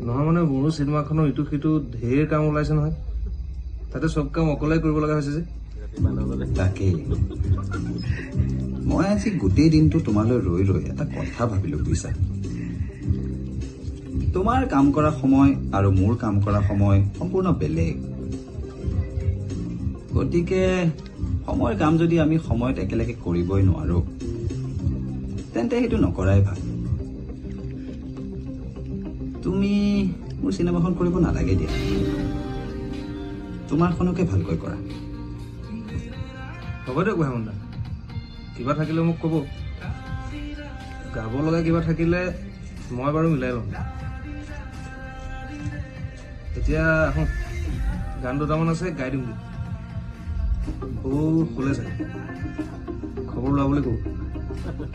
নহয় মানে মোৰো চিনেমাখনৰ ইটো সিটো ঢেৰ কাম ওলাইছে নহয়। তাতে চব কাম অকলে কৰিব লগা হৈছে যে। তাকেই মই আজি গোটেই দিনটো তোমালৈ ৰৈ ৰৈ এটা কথা ভাবিলো বুজিছা? তোমাৰ কাম কৰা সময় আৰু মোৰ কাম কৰা সময় সম্পূৰ্ণ বেলেগ। গতিকে সময়ৰ কাম যদি আমি সময়ত একেলগে কৰিবই নোৱাৰো তেন্তে সেইটো নকৰাই ভাল। তুমি মোৰ চিনেমাখন কৰিব নালাগে দিয়া। তোমাৰখনকে ভালকৈ কৰা। হ'ব দিয়ক হেমন্ত কিবা থাকিলে মোক ক'ব। গাব লগা কিবা থাকিলে মই বাৰু মিলাই ল'ম। এতিয়া আহোঁ। গান দুটামান আছে গাই দিমগৈ বৌ শুলে চাগে। খবৰ লোৱা বুলি ক'ব। আহোঁ